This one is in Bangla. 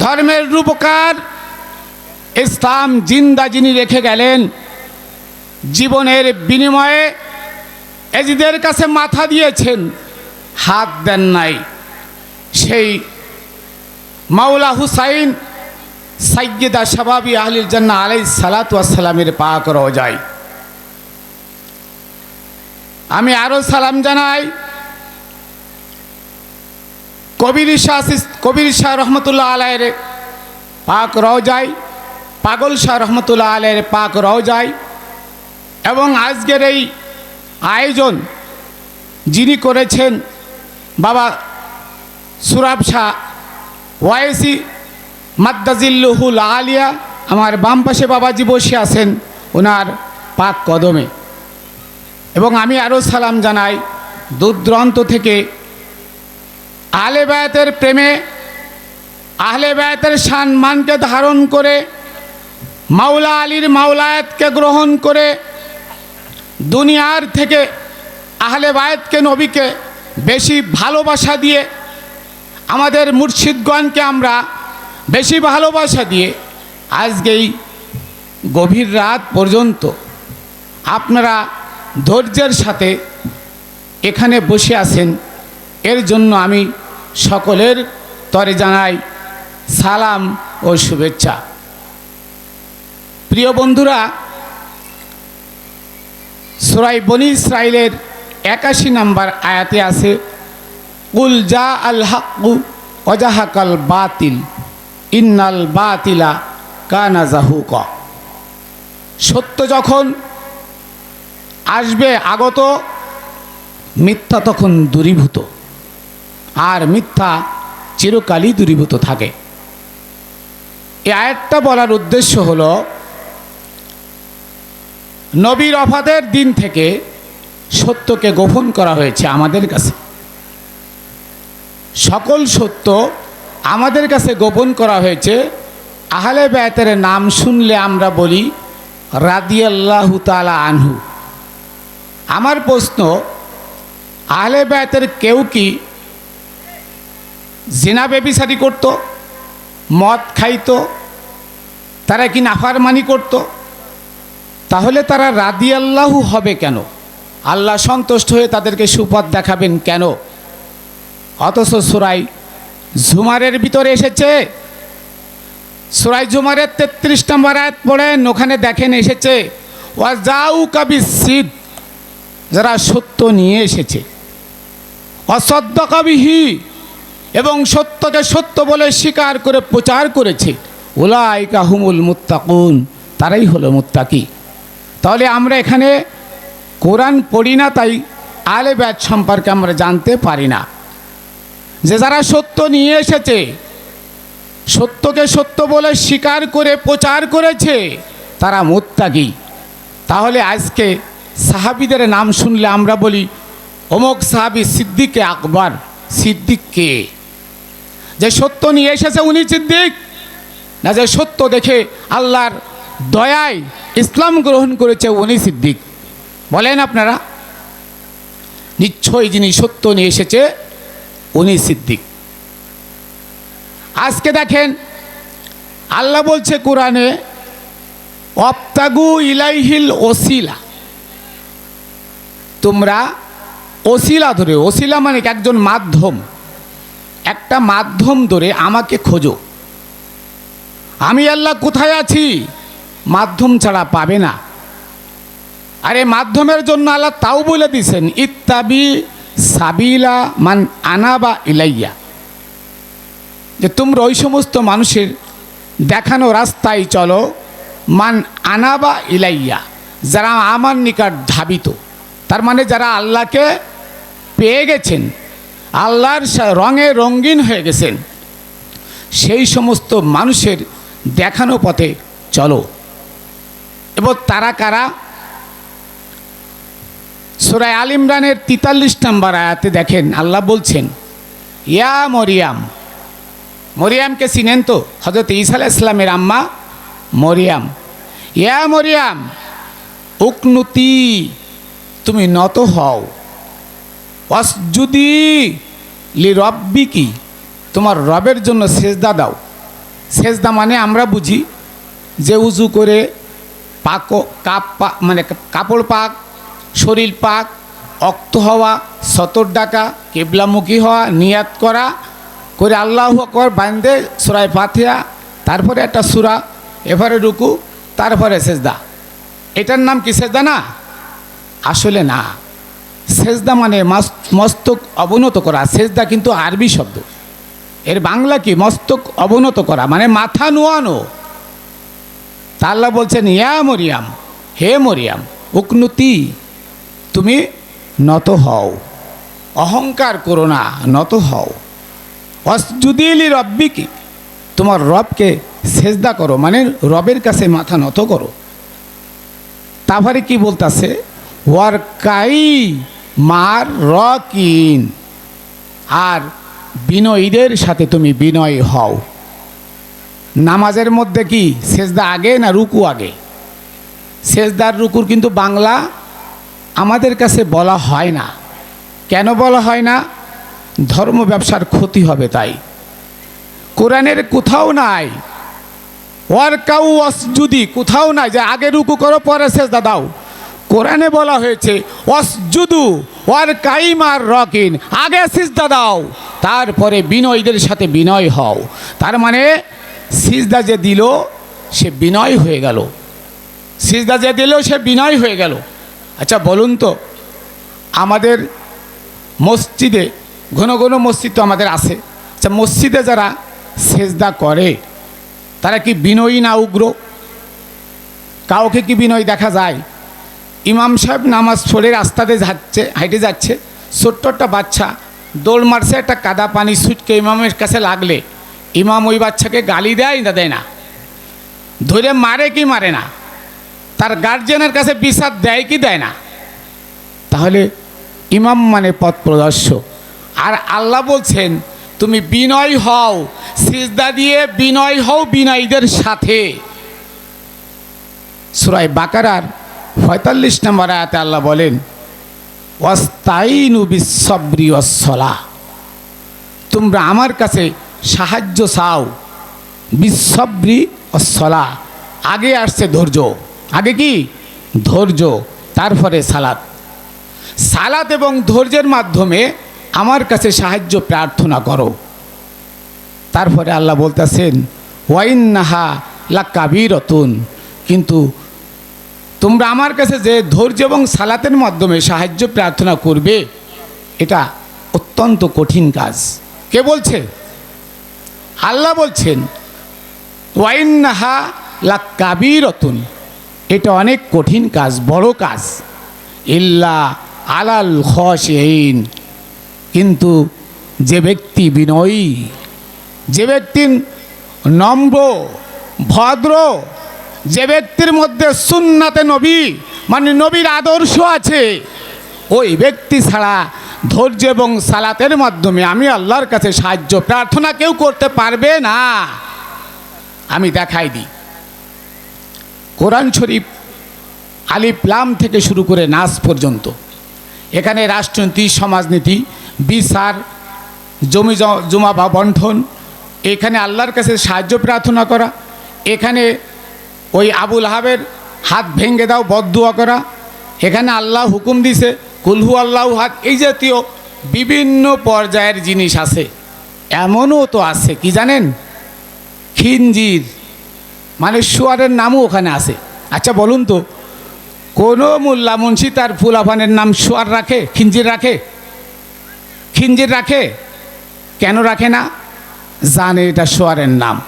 ধর্মের রূপকার ইসলাম জিন্দা যিনি রেখে গেলেন, জীবনের বিনিময়ে এজিদের কাছে মাথা দিয়েছেন, হাত দেন নাই। সেই মাওলা হুসাইন সাইয়্যিদা শাবাবি আহলিল জান্না আলাই সালাতামের পাক রোজাই আমি আরও সালাম জানাই কবির শাহ কবির শাহ রহমতুল্লাহ আলায়ের পাক রওজাই পাগল শাহ রহমতুল্লাহ আলাইয়ের পাক রওজাই এবং আজকের এই আয়োজন যিনি করেছেন বাবা সুরাব শাহ, ওয়াইসি মাদ্দাজিল্লুহুল আলিয়া, আমার বাম পাশে বাবাজি বসে আছেন ওনার পাক কদমে। এবং আমি আরও সালাম জানাই দূর দূরান্ত থেকে আহলে বায়াতের প্রেমে, আহলে বায়াতের সম্মানকে ধারণ করে, মাওলা আলীর মাওলায়াতকে গ্রহণ করে, দুনিয়ার থেকে আহলে বায়াতকে নবীকে বেশি ভালোবাসা দিয়ে, আমাদের মুর্শিদগণকে আমরা বেশি ভালোবাসা দিয়ে আজকেই গভীর রাত পর্যন্ত আপনারা ধৈর্যের সাথে এখানে বসে আছেন। এর জন্য আমি সকলের তরে জানাই সালাম ও শুভেচ্ছা। প্রিয় বন্ধুরা, সুরাই বনি ইসরায়েলের একাশি নাম্বার আয়াতে আছে উল জা আল হাক্কু অজাহাকাল বাতিল, ইন্নাল বাতিলা কানা জাহুক। সত্য যখন আসবে আগত, মিথ্যা তখন দূরীভূত। আর মিথ্যা চিরকালই দূরীভূত থাকে। এই আয়াতটা বলার উদ্দেশ্য হল, নবীর অফাতের দিন থেকে সত্যকে গোপন করা হয়েছে আমাদের কাছে। সকল সত্য আমাদের কাছে গোপন করা হয়েছে। আহলে বেতের নাম শুনলে আমরা বলি, রাদিয়াল্লাহু তালা আনহু। আমার প্রশ্ন, আহলে বেতের কেউ কি জিনা বেবিসারি করত, মদ খাইত, তারা কি নাফারমানি করতো? তাহলে তারা রাদি আল্লাহু হবে কেন? আল্লাহ সন্তুষ্ট হয়ে তাদেরকে সুপথ দেখাবেন কেন? অথচ সুরাই ঝুমারের ভিতরে এসেছে। সুরাই ঝুমারের তেত্রিশ নম্বর আয়াত পড়েন, ওখানে দেখেন এসেছে ওয়াজাউ কাবি সিদ যারা সত্য নিয়ে এসেছে। অসদ্য কবিহি এবং সত্যকে সত্য বলে স্বীকার করে প্রচার করেছে। ওলাইকা হুমুল মুত্তাকুন, তারাই হলো মুত্তাকি। তাহলে আমরা এখানে কোরআন পড়ি না, তাই আলে ব্যাচ সম্পর্কে আমরা জানতে পারি না। যে যারা সত্য নিয়ে এসেছে, সত্যকে সত্য বলে স্বীকার করে প্রচার করেছে, তারা মুত্তাকি। তাহলে আজকে সাহাবিদের নাম শুনলে আমরা বলি, অমুক সাহাবি সিদ্দিকে আকবর, সিদ্দিক কে? যে সত্য নিয়ে এসেছে উনি সিদ্দিক, না যে সত্য দেখে আল্লাহর দয়ায় ইসলাম গ্রহণ করেছে উনি সিদ্দিক। বলেন আপনারা, নিশ্চয়ই যিনি সত্য নিয়ে এসেছে উনি সিদ্দিক। আজকে দেখেন, আল্লাহ বলছে কোরআনে অপ্তাগু ইলাইহিল ওসিলা। তোমরা ওসিলা ধরে, ওসিলা মানে একজন মাধ্যম। একটা মাধ্যম ধরে আমাকে খোঁজো। আমি আল্লাহ কোথায় আছি? মাধ্যম ছাড়া পাবে না। আরে মাধ্যমের জন্য আল্লাহ তাও বলে দিছেন, ইত্তাবি সাবিলা মান আনাবা ইলাইয়া। যে তোমরা ওই সমস্ত মানুষের দেখানো রাস্তায় চলো, মান আনাবা ইলাইয়া। যারা আমার নিকট ধাবিত, তার মানে যারা আল্লাহকে পেয়ে গেছেন আল্লাহর রঙে রঙিন হয়ে গেছেন। সেই সমস্ত মানুষের দেখানো পথে চলো। এবং তারা কারা? সুরায় আল ইমরানের তিতাল্লিশ নম্বর আয়াতে দেখেন, আল্লাহ বলছেন, ইয়া মরিয়াম। মরিয়ামকে চিনেন তো? হজরত আলাইহিস ইসলামের আম্মা মরিয়াম। ইয়া মরিয়াম, উকনুতি, তুমি নত হও। অসজুদি লি রব্বি কি তোমার রবের জন্য সেজদা দাও। সেজদা মানে আমরা বুঝি যে উজু করে পাক কাপ মানে কাপড় পাক, শরীর পাক, অক্ত হওয়া, সতর ডাকা, কেবলামুখী হওয়া, নিয়াত করা, করে আল্লাহ আকবর বান্ধে সুরায় পাথিয়া তারপরে একটা সুরা, এবারে রুকু, তারপরে সেজদা। এটার নাম কি সেজদা না? আসলে না। সেজদা মানে মস্তক অবনত করা। সেজদা কিন্তু আরবি শব্দ। এর বাংলা কি? মস্তক অবনত করা মানে মাথা নোয়ানো। তা আল্লাহ বলছেন, ইয়া মরিয়াম, হে মরিয়াম উকনুতি তুমি নত হও। অহংকার করো না, নত হও। অসজুদিলি রব্বি কি তোমার রবকে সেজদা করো মানে রবের কাছে মাথা নত করো। তারপরে কি বলতাছে? ওয়ার কাই মার রকিন আর বিনয়ীদের সাথে তুমি বিনয় হও। নামাজের মধ্যে কি সেজদা আগে না রুকু আগে? সেজদার রুকুর কিন্তু বাংলা আমাদের কাছে বলা হয় না। কেন বলা হয় না? ধর্ম ব্যবসার ক্ষতি হবে তাই। কোরআনের কোথাও নাই। ওয়ার কাউ অসজুদি কোথাও নাই যে আগে রুকু করো, পরে সেজদা দাও। কোরআনে বলা হয়েছে অসজুদু ওয়ার কাইম কাইমার রকিন। আগে সিজদা দাও, তারপরে বিনয়ীদের সাথে বিনয় হও। তার মানে সিজদা যে দিল, সে বিনয় হয়ে গেল। সিজদা যে দিল, সে বিনয় হয়ে গেল। আচ্ছা বলুন তো, আমাদের মসজিদে, ঘন ঘন মসজিদ তো আমাদের আছে। আচ্ছা মসজিদে যারা সেজদা করে, তারা কি বিনয়ী না উগ্র? কাউকে কি বিনয় দেখা যায়? ইমাম সাহেব নামাজ পড়ে রাস্তাতে যাচ্ছে হাইটে যাচ্ছে। ছোট্ট একটা বাচ্চা, দোল মারছে, একটা কাদা পানি ছুটকে ইমামের কাছে লাগলে। ইমাম ওই বাচ্চাকে গালি দেয় না দেয় না। ধরে মারে কি মারে না? তার গার্জেনের কাছে বিচার দেয় কি দেয় না? তাহলে ইমাম মানে পথ প্রদর্শক। আর আল্লাহ বলছেন, তুমি বিনয় হও, সিজদা দিয়ে বিনয় হও বিনয়ীদের সাথে। সুরাই বাকারার পঁয়তাল্লিশ নম্বর আয়াতে আল্লাহ বলেন, ওয়াস্তাইনু বিশ্বব্রি অসলা তোমরা আমার কাছে সাহায্য চাও। বিশ্বব্রি অসলা আগে আসছে ধৈর্য। আগে কি? ধৈর্য, তারপরে সালাত। সালাত এবং ধৈর্যের মাধ্যমে আমার কাছে সাহায্য প্রার্থনা করো। তারপরে আল্লাহ বলতেছেন ওয়াইন নাহা লা কাবিরতুন কিন্তু তোমরা আমার কাছে যে ধৈর্য এবং সালাতের মাধ্যমে সাহায্য, প্রার্থনা করবে, এটা অত্যন্ত কঠিন কাজ। কে বলছে? আল্লাহ বলছেন ওয়াইন নাহা লা কাবিরতুন এটা অনেক কঠিন কাজ, বড় কাজ। ইল্লা আলাল খসেইন কিন্তু যে ব্যক্তি বিনয়ী, যে ব্যক্তি নম্র, ভদ্র যে ব্যক্তির মধ্যে সুন্নাতে নবী মানে নবীর আদর্শ আছে, ওই ব্যক্তি ছাড়া ধৈর্য এবং সালাতের মাধ্যমে আমি আল্লাহর কাছে সাহায্য, প্রার্থনা কেউ করতে পারবে না। আমি দেখাই দিই। কোরআন শরীফ আলিপ্লাম থেকে শুরু করে নাচ পর্যন্ত। এখানে রাষ্ট্রনীতি, সমাজনীতি, বিচার, জমি জমা বা বন্ঠন এখানে আল্লাহর কাছে সাহায্য প্রার্থনা করা, এখানে ওই আবুল হাবের হাত ভেঙে দাও বদুয়া করা। এখানে আল্লাহ হুকুম দিছে কুলহু আল্লাহ হাত এই জাতীয় বিভিন্ন পর্যায়ের জিনিস আছে। এমনও তো আছে, কি জানেন? খিনজির মানে শুয়ারের নামও ওখানে আছে। আচ্ছা বলুন তো, কোনো মোল্লা মুন্সি তার ফুলাফানের নাম শুয়ার রাখে খিঞ্জির রাখে? খিঞ্জির রাখে? কেন রাখে না? জানে এটা শুয়ারের নাম।